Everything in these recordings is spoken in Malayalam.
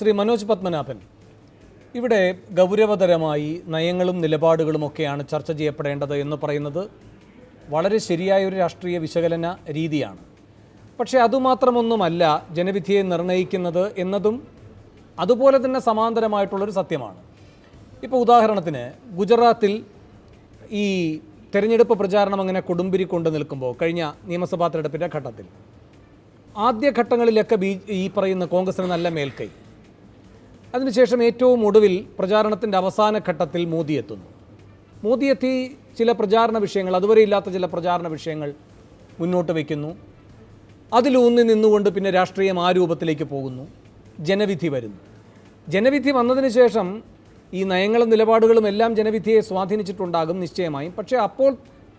ശ്രീ മനോജ് പത്മനാഭൻ. ഇവിടെ ഗൗരവതരമായി നയങ്ങളും നിലപാടുകളുമൊക്കെയാണ് ചർച്ച ചെയ്യപ്പെടേണ്ടത് എന്ന് പറയുന്നത് വളരെ ശരിയായ ഒരു രാഷ്ട്രീയ വിശകലന രീതിയാണ്. പക്ഷേ അതുമാത്രമൊന്നുമല്ല ജനവിധിയെ നിർണയിക്കുന്നത് എന്നതും അതുപോലെ തന്നെ സമാന്തരമായിട്ടുള്ളൊരു സത്യമാണ്. ഇപ്പോൾ ഉദാഹരണത്തിന് ഗുജറാത്തിൽ ഈ തെരഞ്ഞെടുപ്പ് പ്രചാരണം അങ്ങനെ കൊടുമ്പിരി കൊണ്ട് നിൽക്കുമ്പോൾ കഴിഞ്ഞ നിയമസഭാ തെരഞ്ഞെടുപ്പിന്റെ ഘട്ടത്തിൽ ആദ്യഘട്ടങ്ങളിലൊക്കെ ബി ഈ പറയുന്ന കോൺഗ്രസിന് നല്ല മേൽക്കൈ. അതിനുശേഷം ഏറ്റവും ഒടുവിൽ പ്രചാരണത്തിന്റെ അവസാന ഘട്ടത്തിൽ മോദി എത്തുന്നു. മോദി എത്തി ചില പ്രചാരണ വിഷയങ്ങൾ അതുവരെ ഇല്ലാത്ത ചില പ്രചാരണ വിഷയങ്ങൾ മുന്നോട്ട് വയ്ക്കുന്നു. അതിലൂന്നി നിന്നുകൊണ്ട് പിന്നെ രാഷ്ട്രീയം ആ രൂപത്തിലേക്ക് പോകുന്നു. ജനവിധി വരുന്നു. ജനവിധി വന്നതിന് ശേഷം ഈ നയങ്ങളും നിലപാടുകളും എല്ലാം ജനവിധിയെ സ്വാധീനിച്ചിട്ടുണ്ടാകും നിശ്ചയമായും. പക്ഷേ അപ്പോൾ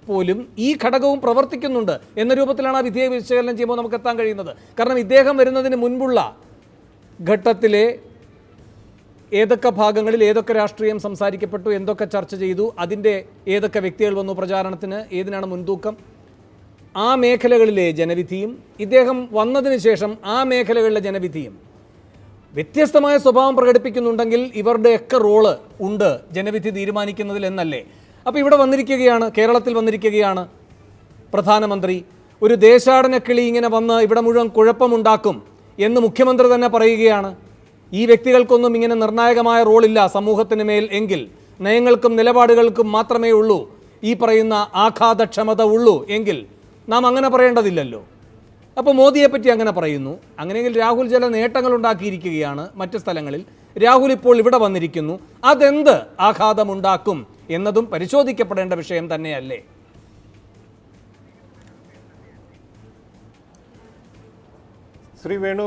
പോലും ഈ ഘടകവും പ്രവർത്തിക്കുന്നുണ്ട് എന്ന രൂപത്തിലാണ് ആ വിധിയെ വിശകലനം ചെയ്യുമ്പോൾ നമുക്ക് എത്താൻ കഴിയുന്നത്. കാരണം ഇദ്ദേഹം വരുന്നതിന് മുൻപുള്ള ഘട്ടത്തിലെ ഏതൊക്കെ ഭാഗങ്ങളിൽ ഏതൊക്കെ രാഷ്ട്രീയം സംസാരിക്കപ്പെട്ടു എന്തൊക്കെ ചർച്ച ചെയ്തു അതിന്റെ ഏതൊക്കെ വ്യക്തികൾ വന്നു പ്രചാരണത്തിന് ഏതിനാണ് മുൻതൂക്കം ആ മേഖലകളിലെ ജനവിധിയും ഇദ്ദേഹം വന്നതിന് ശേഷം ആ മേഖലകളിലെ ജനവിധിയും വ്യത്യസ്തമായ സ്വഭാവം പ്രകടിപ്പിക്കുന്നുണ്ടെങ്കിൽ ഇവരുടെയൊക്കെ റോൾ ഉണ്ട് ജനവിധി തീരുമാനിക്കുന്നതിൽ എന്നല്ലേ. അപ്പോൾ ഇവിടെ വന്നിരിക്കുകയാണ് കേരളത്തിൽ വന്നിരിക്കുകയാണ് പ്രധാനമന്ത്രി. ഒരു ദേശാടന കിളി ഇങ്ങനെ വന്ന് ഇവിടെ മുഴുവൻ കുഴപ്പമുണ്ടാക്കും എന്ന് മുഖ്യമന്ത്രി തന്നെ പറയുകയാണ്. ഈ വ്യക്തികൾക്കൊന്നും ഇങ്ങനെ നിർണായകമായ റോളില്ല സമൂഹത്തിന് മേൽ എങ്കിൽ. നയങ്ങൾക്കും നിലപാടുകൾക്കും മാത്രമേ ഉള്ളൂ. ഈ പറയുന്ന ആഘാതക്ഷമത ഉള്ളൂ എങ്കിൽ. നാം അങ്ങനെ പറയേണ്ടതില്ലല്ലോ. അപ്പോൾ മോദിയെപ്പറ്റി അങ്ങനെ പറയുന്നു. അങ്ങനെയെങ്കിൽ രാഹുൽ ചില നേട്ടങ്ങൾ ഉണ്ടാക്കിയിരിക്കുകയാണ് മറ്റ് സ്ഥലങ്ങളിൽ. രാഹുൽ ഇപ്പോൾ ഇവിടെ വന്നിരിക്കുന്നു. അതെന്ത് ആഘാതമുണ്ടാക്കും എന്നതും പരിശോധിക്കപ്പെടേണ്ട വിഷയം തന്നെയല്ലേ? ശ്രീ വേണു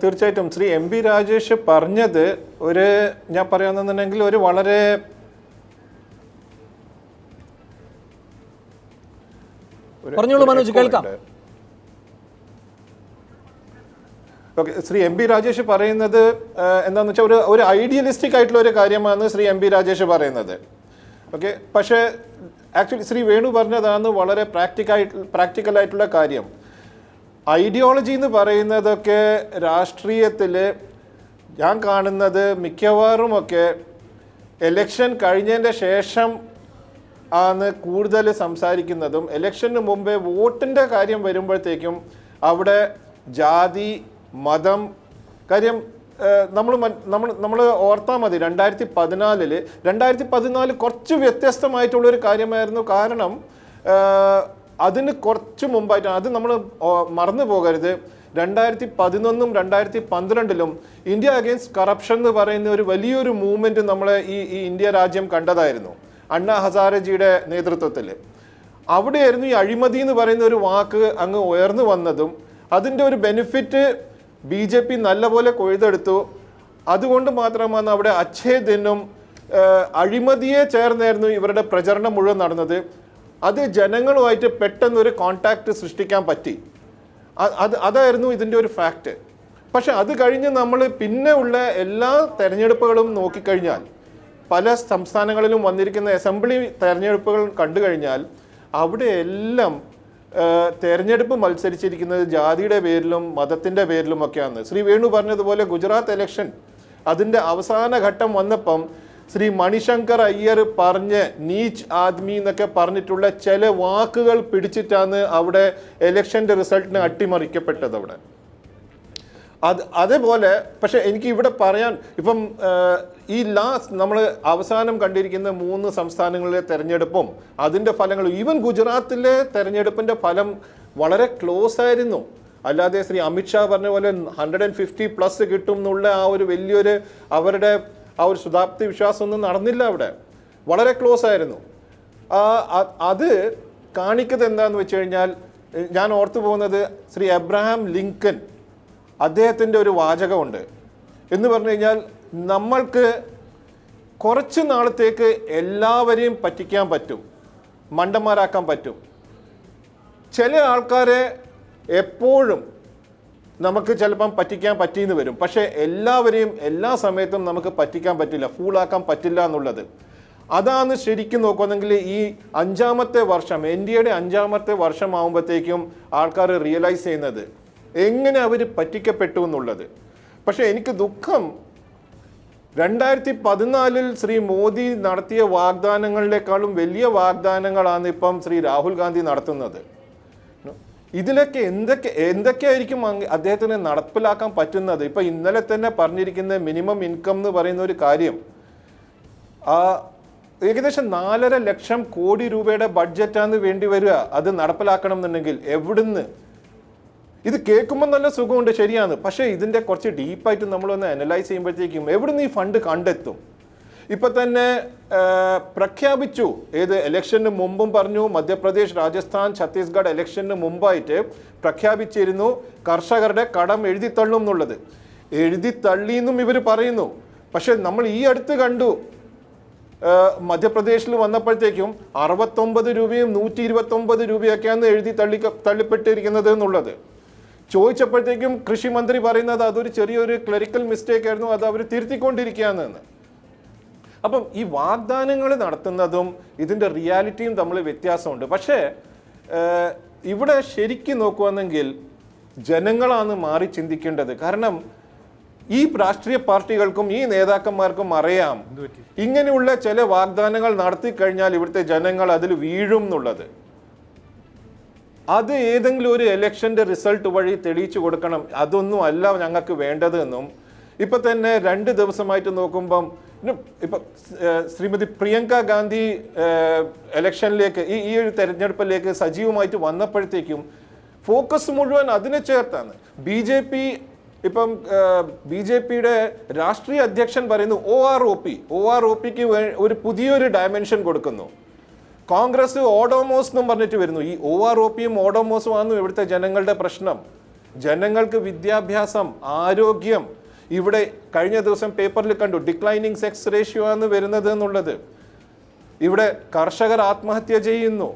തീർച്ചയായിട്ടും ശ്രീ എം ബി രാജേഷ് പറഞ്ഞത് ഒരു ഞാൻ പറയാന്നുണ്ടെങ്കിൽ ഒരു വളരെ പറഞ്ഞോളൂ മനോജ്, കേൾക്കാം. Okay Shri M B Rajesh പറയുന്നത് എന്താന്ന് വെച്ചാൽ ഒരു ഒരു ഐഡിയലിസ്റ്റിക് ആയിട്ടുള്ള ഒരു കാര്യമാണ് ശ്രീ എം ബി രാജേഷ് പറയുന്നത്. ഓക്കെ പക്ഷേ ആക്ച്വലി ശ്രീ വേണു പറഞ്ഞതാണ് വളരെ പ്രാക്ടിക്കായിട്ട് പ്രാക്ടിക്കൽ ആയിട്ടുള്ള കാര്യം. ഐഡിയോളജി എന്ന് പറയുന്നതൊക്കെ രാഷ്ട്രീയത്തിൽ ഞാൻ കാണുന്നത് മിക്കവാറും ഒക്കെ എലക്ഷൻ കഴിഞ്ഞതിന്റെ ശേഷം ആണ് കൂടുതൽ സംസാരിക്കുന്നതും. എലക്ഷന് മുമ്പേ വോട്ടിന്റെ കാര്യം വരുമ്പോഴത്തേക്കും അവിടെ ജാതി മതം കാര്യം നമ്മൾ നമ്മൾ നമ്മൾ ഓർത്താൽ മതി രണ്ടായിരത്തി പതിനാലിൽ രണ്ടായിരത്തി പതിനാല് കുറച്ച് വ്യത്യസ്തമായിട്ടുള്ളൊരു കാര്യമായിരുന്നു. കാരണം അതിന് കുറച്ച് മുമ്പായിട്ട് അത് നമ്മൾ മറന്നു പോകരുത്. രണ്ടായിരത്തി പതിനൊന്നും രണ്ടായിരത്തി പന്ത്രണ്ടിലും ഇന്ത്യ അഗെയിൻസ്റ്റ് കറപ്ഷൻ എന്ന് പറയുന്ന ഒരു വലിയൊരു മൂവ്മെന്റ് നമ്മളെ ഈ ഈ ഇന്ത്യ രാജ്യം കണ്ടതായിരുന്നു. അണ്ണാ ഹസാരജിയുടെ നേതൃത്വത്തിൽ അവിടെയായിരുന്നു ഈ അഴിമതി എന്ന് പറയുന്ന ഒരു വാക്ക് അങ്ങ് ഉയർന്നു വന്നതും അതിന്റെ ഒരു ബെനിഫിറ്റ് ബി ജെ പി നല്ലപോലെ കൊയ്തെടുത്തു. അതുകൊണ്ട് മാത്രമാണ് അവിടെ അച്ഛേ ദിനും അഴിമതിയെ ചേർന്നായിരുന്നു ഇവരുടെ പ്രചരണം മുഴുവൻ നടന്നത്. അത് ജനങ്ങളുമായിട്ട് പെട്ടെന്ന് ഒരു കോണ്ടാക്ട് സൃഷ്ടിക്കാൻ പറ്റി. അത് അതായിരുന്നു ഇതിന്റെ ഒരു ഫാക്റ്റ് പക്ഷെ അത് കഴിഞ്ഞ് നമ്മൾ പിന്നെ ഉള്ള എല്ലാ തെരഞ്ഞെടുപ്പുകളും നോക്കിക്കഴിഞ്ഞാൽ പല സംസ്ഥാനങ്ങളിലും വന്നിരിക്കുന്ന അസംബ്ലി തെരഞ്ഞെടുപ്പുകൾ കണ്ടു കഴിഞ്ഞാൽ അവിടെ എല്ലാം ആ, തെരഞ്ഞെടുപ്പ് മത്സരിച്ചിരിക്കുന്നത് ജാതിയുടെ പേരിലും മതത്തിന്റെ പേരിലും ഒക്കെയാണ്. ശ്രീ വേണു പറഞ്ഞതുപോലെ ഗുജറാത്ത് ഇലക്ഷൻ അതിന്റെ അവസാന ഘട്ടം വന്നപ്പം ശ്രീ മണിശങ്കർ അയ്യർ പറഞ്ഞ് നീച്ച് ആദ്മി എന്നൊക്കെ പറഞ്ഞിട്ടുള്ള ചില വാക്കുകൾ പിടിച്ചിട്ടാണ് അവിടെ എലക്ഷന്റെ റിസൾട്ടിന് അട്ടിമറിക്കപ്പെട്ടത് അവിടെ. അത് അതേപോലെ പക്ഷെ എനിക്ക് ഇവിടെ പറയാൻ ഇപ്പം ഈ ലാസ്റ്റ് നമ്മൾ അവസാനം കണ്ടിരിക്കുന്ന മൂന്ന് സംസ്ഥാനങ്ങളിലെ തെരഞ്ഞെടുപ്പും അതിന്റെ ഫലങ്ങളും ഈവൻ ഗുജറാത്തിലെ തെരഞ്ഞെടുപ്പിന്റെ ഫലം വളരെ ക്ലോസ് ആയിരുന്നു. അല്ലാതെ ശ്രീ അമിത്ഷാ പറഞ്ഞ പോലെ ഹൺഡ്രഡ് ആൻഡ് ഫിഫ്റ്റി പ്ലസ് കിട്ടും എന്നുള്ള ആ ഒരു വലിയൊരു അവരുടെ ആ ഒരു ശുതാപ്തി വിശ്വാസമൊന്നും നടന്നില്ല അവിടെ. വളരെ ക്ലോസ് ആയിരുന്നു. അത് കാണിക്കുന്നത് എന്താന്ന് വെച്ച് കഴിഞ്ഞാൽ ഞാൻ ഓർത്തു പോകുന്നത് ശ്രീ എബ്രഹാം ലിങ്കൻ അദ്ദേഹത്തിന്റെ ഒരു വാചകമുണ്ട്. എന്ന് പറഞ്ഞു കഴിഞ്ഞാൽ നമ്മൾക്ക് കുറച്ച് നാളത്തേക്ക് എല്ലാവരെയും പറ്റിക്കാൻ പറ്റും. മണ്ടന്മാരാക്കാൻ പറ്റും. ചില ആൾക്കാരെ എപ്പോഴും നമുക്ക് ചിലപ്പം പറ്റിക്കാൻ പറ്റിയെന്ന് വരും. പക്ഷേ എല്ലാവരെയും എല്ലാ സമയത്തും നമുക്ക് പറ്റിക്കാൻ പറ്റില്ല. ഫൂളാക്കാൻ പറ്റില്ല എന്നുള്ളത്. അതാണ് ശരിക്കും നോക്കുന്നെങ്കിൽ ഈ അഞ്ചാമത്തെ വർഷം ഇന്ത്യയുടെ അഞ്ചാമത്തെ വർഷം ആകുമ്പോഴത്തേക്കും ആൾക്കാർ റിയലൈസ് ചെയ്യുന്നത് എങ്ങനെ അവർ പറ്റിക്കപ്പെട്ടു എന്നുള്ളത്. പക്ഷേ എനിക്ക് ദുഃഖം രണ്ടായിരത്തി പതിനാലിൽ ശ്രീ മോദി നടത്തിയ വാഗ്ദാനങ്ങളിലേക്കാളും വലിയ വാഗ്ദാനങ്ങളാണ് ഇപ്പം ശ്രീ രാഹുൽ ഗാന്ധി നടത്തുന്നത്. ഇതിലൊക്കെ എന്തൊക്കെ എന്തൊക്കെയായിരിക്കും അദ്ദേഹത്തിന് നടപ്പിലാക്കാൻ പറ്റുന്നത്? ഇപ്പൊ ഇന്നലെ തന്നെ പറഞ്ഞിരിക്കുന്ന മിനിമം ഇൻകം എന്ന് പറയുന്ന ഒരു കാര്യം ഏകദേശം നാലര ലക്ഷം കോടി രൂപയുടെ ബഡ്ജറ്റാണ് വേണ്ടി വരിക. അത് നടപ്പിലാക്കണം എന്നുണ്ടെങ്കിൽ എവിടുന്ന്? ഇത് കേൾക്കുമ്പോൾ നല്ല സുഖമുണ്ട് ശരിയാണ്. പക്ഷേ ഇതിന്റെ കുറച്ച് ഡീപ്പായിട്ട് നമ്മളൊന്ന് അനലൈസ് ചെയ്യുമ്പോഴത്തേക്കും എവിടുന്ന് ഈ ഫണ്ട് കണ്ടെത്തും? ഇപ്പൊ തന്നെ പ്രഖ്യാപിച്ചു. ഏത് ഇലക്ഷന് മുമ്പും പറഞ്ഞു മധ്യപ്രദേശ് രാജസ്ഥാൻ ഛത്തീസ്ഗഡ് ഇലക്ഷന് മുമ്പായിട്ട് പ്രഖ്യാപിച്ചിരുന്നു കർഷകരുടെ കടം എഴുതിത്തള്ളും എന്നുള്ളത്. എഴുതിത്തള്ളി എന്നും ഇവർ പറയുന്നു. പക്ഷെ നമ്മൾ ഈ അടുത്ത് കണ്ടു. മധ്യപ്രദേശിൽ വന്നപ്പോഴത്തേക്കും അറുപത്തൊമ്പത് രൂപയും നൂറ്റി ഇരുപത്തൊമ്പത് രൂപയൊക്കെയാണ് എഴുതി തള്ളി തള്ളിപ്പെട്ടിരിക്കുന്നത് എന്നുള്ളത്. ചോദിച്ചപ്പോഴത്തേക്കും കൃഷിമന്ത്രി പറയുന്നത് അതൊരു ചെറിയൊരു ക്ലറിക്കൽ മിസ്റ്റേക്ക് ആയിരുന്നു. അത് അവർ തിരുത്തിക്കൊണ്ടിരിക്കുകയാണെന്ന്. അപ്പം ഈ വാഗ്ദാനങ്ങൾ നടത്തുന്നതും ഇതിന്റെ റിയാലിറ്റിയും തമ്മിൽ വ്യത്യാസമുണ്ട്. പക്ഷേ ഇവിടെ ശരിക്കും നോക്കുവാണെങ്കിൽ ജനങ്ങളാണ് മാറി ചിന്തിക്കേണ്ടത്. കാരണം ഈ രാഷ്ട്രീയ പാർട്ടികൾക്കും ഈ നേതാക്കന്മാർക്കും അറിയാം ഇങ്ങനെയുള്ള ചില വാഗ്ദാനങ്ങൾ നടത്തി കഴിഞ്ഞാൽ ഇവിടുത്തെ ജനങ്ങൾ അതിൽ വീഴും എന്നുള്ളത്. അത് ഏതെങ്കിലും ഒരു എലക്ഷന്റെ റിസൾട്ട് വഴി തെളിയിച്ചു കൊടുക്കണം. അതൊന്നും അല്ല ഞങ്ങൾക്ക് വേണ്ടത് എന്നും ഇപ്പൊ തന്നെ രണ്ട് ദിവസമായിട്ട് നോക്കുമ്പം ഇപ്പൊ ശ്രീമതി പ്രിയങ്ക ഗാന്ധി എലക്ഷനിലേക്ക് ഈ ഈ ഒരു തെരഞ്ഞെടുപ്പിലേക്ക് സജീവമായിട്ട് വന്നപ്പോഴത്തേക്കും ഫോക്കസ് മുഴുവൻ അതിനെ ചേർത്താണ്. ബി ജെ പി ഇപ്പം ബി ജെ പിയുടെ രാഷ്ട്രീയ അധ്യക്ഷൻ പറയുന്നു O R O P. O R O പിക്ക് ഒരു പുതിയൊരു ഡയമെൻഷൻ കൊടുക്കുന്നു. കോൺഗ്രസ് ഓഡോമോസ് എന്നും പറഞ്ഞിട്ട് വരുന്നു. ഈ ഒ ആർ ഒ പിയും ഓഡോമോസും ആണ് ഇവിടുത്തെ ജനങ്ങളുടെ പ്രശ്നം. ജനങ്ങൾക്ക് വിദ്യാഭ്യാസം ആരോഗ്യം ഇവിടെ കഴിഞ്ഞ ദിവസം പേപ്പറിൽ കണ്ടു ഡിക്ലൈനിങ് സെക്സ് റേഷ്യോ ആണ് വരുന്നത് എന്നുള്ളത്. ഇവിടെ കർഷകർ ആത്മഹത്യ ചെയ്യുന്നു.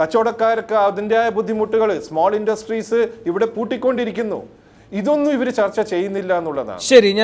കച്ചവടക്കാർക്ക് അതിന്റെതായ ബുദ്ധിമുട്ടുകൾ സ്മോൾ ഇൻഡസ്ട്രീസ് ഇവിടെ പൂട്ടിക്കൊണ്ടിരിക്കുന്നു. ഇതൊന്നും ഇവർ ചർച്ച ചെയ്യുന്നില്ല എന്നുള്ളതാണ്. ശരി